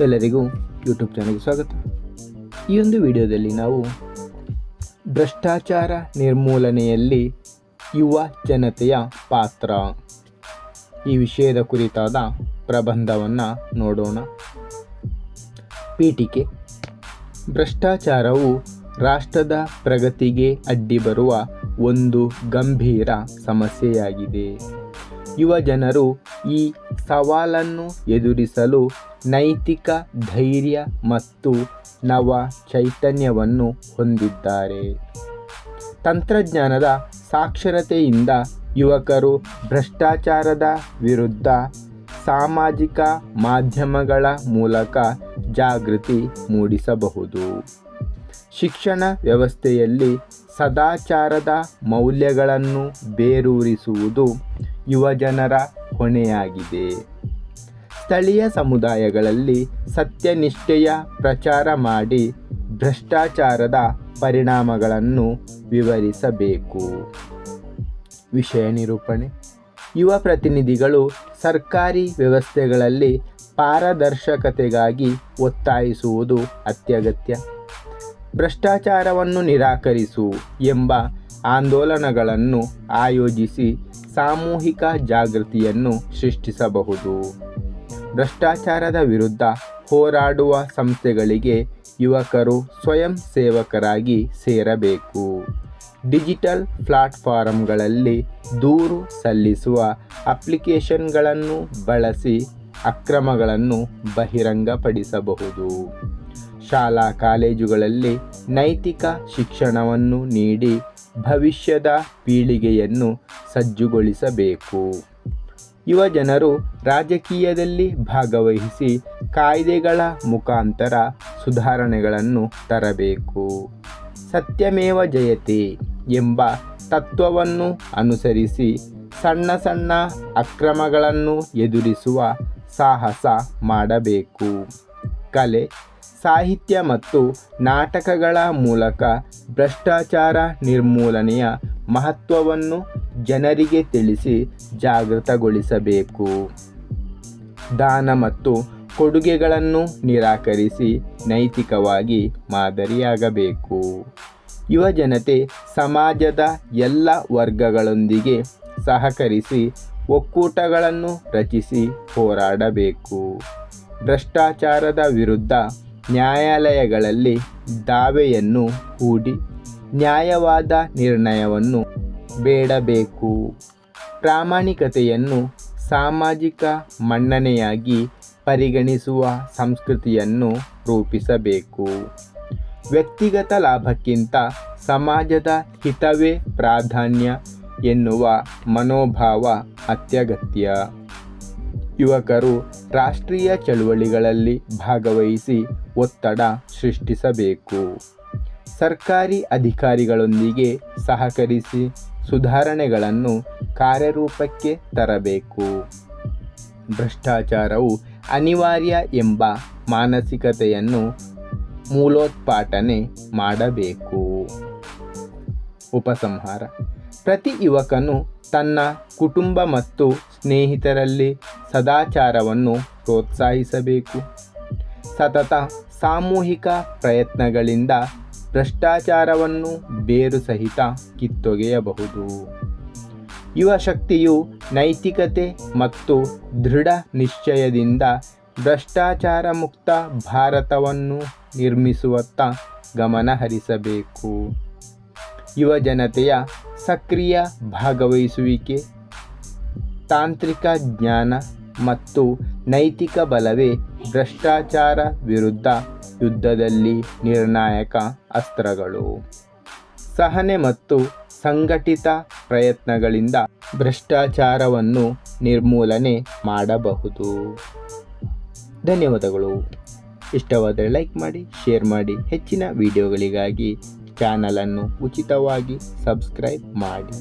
ಎಲ್ಲರಿಗೂ ಯೂಟ್ಯೂಬ್ ಚಾನಲ್ಗೆ ಸ್ವಾಗತ. ಈ ಒಂದು ವಿಡಿಯೋದಲ್ಲಿ ನಾವು ಭ್ರಷ್ಟಾಚಾರ ನಿರ್ಮೂಲನೆಯಲ್ಲಿ ಯುವ ಜನತೆಯ ಪಾತ್ರ. ಈ ವಿಷಯದ ಕುರಿತಾದ ಪ್ರಬಂಧವನ್ನು ನೋಡೋಣ. ಪೀಠಿಕೆ. ಭ್ರಷ್ಟಾಚಾರವು ರಾಷ್ಟ್ರದ ಪ್ರಗತಿಗೆ ಅಡ್ಡಿ ಬರುವ ಒಂದು ಗಂಭೀರ ಸಮಸ್ಯೆಯಾಗಿದೆ. ಯುವ ಜನರು ಈ ಸವಾಲನ್ನು ಎದುರಿಸಲು ನೈತಿಕ ಧೈರ್ಯ ಮತ್ತು ನವ ಚೈತನ್ಯವನ್ನು ಹೊಂದಿದ್ದಾರೆ. ತಂತ್ರಜ್ಞಾನದ ಸಾಕ್ಷರತೆಯಿಂದ ಯುವಕರು ಭ್ರಷ್ಟಾಚಾರದ ವಿರುದ್ಧ ಸಾಮಾಜಿಕ ಮಾಧ್ಯಮಗಳ ಮೂಲಕ ಜಾಗೃತಿ ಮೂಡಿಸಬಹುದು. ಶಿಕ್ಷಣ ವ್ಯವಸ್ಥೆಯಲ್ಲಿ ಸದಾಚಾರದ ಮೌಲ್ಯಗಳನ್ನು ಬೇರೂರಿಸುವುದು ಯುವಜನರ ಹೊಣೆಯಾಗಿದೆ ಸ್ಥಳೀಯ ಸಮುದಾಯಗಳಲ್ಲಿ ಸತ್ಯನಿಷ್ಠೆಯ ಪ್ರಚಾರ ಮಾಡಿ ಭ್ರಷ್ಟಾಚಾರದ ಪರಿಣಾಮಗಳನ್ನು ವಿವರಿಸಬೇಕು. ವಿಷಯ ನಿರೂಪಣೆ. ಯುವ ಪ್ರತಿನಿಧಿಗಳು ಸರ್ಕಾರಿ ವ್ಯವಸ್ಥೆಗಳಲ್ಲಿ ಪಾರದರ್ಶಕತೆಗಾಗಿ ಒತ್ತಾಯಿಸುವುದು ಅತ್ಯಗತ್ಯ. ಭ್ರಷ್ಟಾಚಾರವನ್ನು ನಿರಾಕರಿಸು ಎಂಬ ಆಂದೋಲನಗಳನ್ನು ಆಯೋಜಿಸಿ ಸಾಮೂಹಿಕ ಜಾಗೃತಿಯನ್ನು ಸೃಷ್ಟಿಸಬಹುದು. ಭ್ರಷ್ಟಾಚಾರದ ವಿರುದ್ಧ ಹೋರಾಡುವ ಸಂಸ್ಥೆಗಳಿಗೆ ಯುವಕರು ಸ್ವಯಂ ಸೇವಕರಾಗಿ ಸೇರಬೇಕು. ಡಿಜಿಟಲ್ ಪ್ಲಾಟ್ಫಾರಂಗಳಲ್ಲಿ ದೂರು ಸಲ್ಲಿಸುವ ಅಪ್ಲಿಕೇಶನ್ಗಳನ್ನು ಬಳಸಿ ಅಕ್ರಮಗಳನ್ನು ಬಹಿರಂಗಪಡಿಸಬಹುದು. ಶಾಲಾ ಕಾಲೇಜುಗಳಲ್ಲಿ ನೈತಿಕ ಶಿಕ್ಷಣವನ್ನು ನೀಡಿ ಭವಿಷ್ಯದ ಪೀಳಿಗೆಯನ್ನು ಸಜ್ಜುಗೊಳಿಸಬೇಕು. ಯುವ ಜನರು ರಾಜಕೀಯದಲ್ಲಿ ಭಾಗವಹಿಸಿ ಕಾಯ್ದೆಗಳ ಮುಖಾಂತರ ಸುಧಾರಣೆಗಳನ್ನು ತರಬೇಕು. ಸತ್ಯಮೇವ ಜಯತೆ ಎಂಬ ತತ್ವವನ್ನು ಅನುಸರಿಸಿ ಸಣ್ಣ ಸಣ್ಣ ಅಕ್ರಮಗಳನ್ನು ಎದುರಿಸುವ ಸಾಹಸ ಮಾಡಬೇಕು. ಕಲೆ ಸಾಹಿತ್ಯ ಮತ್ತು ನಾಟಕಗಳ ಮೂಲಕ ಭ್ರಷ್ಟಾಚಾರ ನಿರ್ಮೂಲನೆಯ ಮಹತ್ವವನ್ನು ಜನರಿಗೆ ತಿಳಿಸಿ ಜಾಗೃತಗೊಳಿಸಬೇಕು. ದಾನ ಮತ್ತು ಕೊಡುಗೆಗಳನ್ನು ನಿರಾಕರಿಸಿ ನೈತಿಕವಾಗಿ ಮಾದರಿಯಾಗಬೇಕು. ಯುವಜನತೆ ಸಮಾಜದ ಎಲ್ಲ ವರ್ಗಗಳೊಂದಿಗೆ ಸಹಕರಿಸಿ ಒಕ್ಕೂಟಗಳನ್ನು ರಚಿಸಿ ಹೋರಾಡಬೇಕು. ಭ್ರಷ್ಟಾಚಾರದ ವಿರುದ್ಧ ನ್ಯಾಯಾಲಯಗಳಲ್ಲಿ ದಾವೆಯನ್ನು ಹೂಡಿ ನ್ಯಾಯವಾದ ನಿರ್ಣಯವನ್ನು ಬೇಡಬೇಕು. ಪ್ರಾಮಾಣಿಕತೆಯನ್ನು ಸಾಮಾಜಿಕ ಮನ್ನಣೆಯಾಗಿ ಪರಿಗಣಿಸುವ ಸಂಸ್ಕೃತಿಯನ್ನು ರೂಪಿಸಬೇಕು. ವ್ಯಕ್ತಿಗತ ಲಾಭಕ್ಕಿಂತ ಸಮಾಜದ ಹಿತವೇ ಪ್ರಾಧಾನ್ಯ ಎನ್ನುವ ಮನೋಭಾವ ಅತ್ಯಗತ್ಯ. ಯುವಕರು ರಾಷ್ಟ್ರೀಯ ಚಳುವಳಿಗಳಲ್ಲಿ ಭಾಗವಹಿಸಿ ಒತ್ತಡ ಸೃಷ್ಟಿಸಬೇಕು. ಸರ್ಕಾರಿ ಅಧಿಕಾರಿಗಳೊಂದಿಗೆ ಸಹಕರಿಸಿ ಸುಧಾರಣೆಗಳನ್ನು ಕಾರ್ಯರೂಪಕ್ಕೆ ತರಬೇಕು. ಭ್ರಷ್ಟಾಚಾರವು ಅನಿವಾರ್ಯ ಎಂಬ ಮಾನಸಿಕತೆಯನ್ನು ಮೂಲೋತ್ಪಾಟನೆ ಮಾಡಬೇಕು. ಉಪಸಂಹಾರ. ಪ್ರತಿ ಯುವಕನು ತನ್ನ ಕುಟುಂಬ ಮತ್ತು ಸ್ನೇಹಿತರಲ್ಲಿ ಸದಾಚಾರವನ್ನು ಪ್ರೋತ್ಸಾಹಿಸಬೇಕು. ಸತತ ಸಾಮೂಹಿಕ ಪ್ರಯತ್ನಗಳಿಂದ ಭ್ರಷ್ಟಾಚಾರವನ್ನು ಬೇರು ಸಹಿತ ಕಿತ್ತೊಗೆಯಬಹುದು. ಯುವ ಶಕ್ತಿಯು ನೈತಿಕತೆ ಮತ್ತು ದೃಢ ನಿಶ್ಚಯದಿಂದ ಭ್ರಷ್ಟಾಚಾರ ಮುಕ್ತ ಭಾರತವನ್ನು ನಿರ್ಮಿಸುವತ್ತ ಗಮನ ಹರಿಸಬೇಕು. ಯುವ ಜನತೆಯ ಸಕ್ರಿಯ ಭಾಗವಹಿಸುವಿಕೆ, ತಾಂತ್ರಿಕ ಜ್ಞಾನ ಮತ್ತು ನೈತಿಕ ಬಲವೇ ಭ್ರಷ್ಟಾಚಾರ ವಿರುದ್ಧ ಯುದ್ಧದಲ್ಲಿ ನಿರ್ಣಾಯಕ ಅಸ್ತ್ರಗಳು. ಸಹನೆ ಮತ್ತು ಸಂಘಟಿತ ಪ್ರಯತ್ನಗಳಿಂದ ಭ್ರಷ್ಟಾಚಾರವನ್ನು ನಿರ್ಮೂಲನೆ ಮಾಡಬಹುದು. ಧನ್ಯವಾದಗಳು. ಇಷ್ಟವಾದರೆ ಲೈಕ್ ಮಾಡಿ, ಶೇರ್ ಮಾಡಿ. ಹೆಚ್ಚಿನ ವಿಡಿಯೋಗಳಿಗಾಗಿ ಚಾನಲನ್ನು ಉಚಿತವಾಗಿ ಸಬ್ಸ್ಕ್ರೈಬ್ ಮಾಡಿ.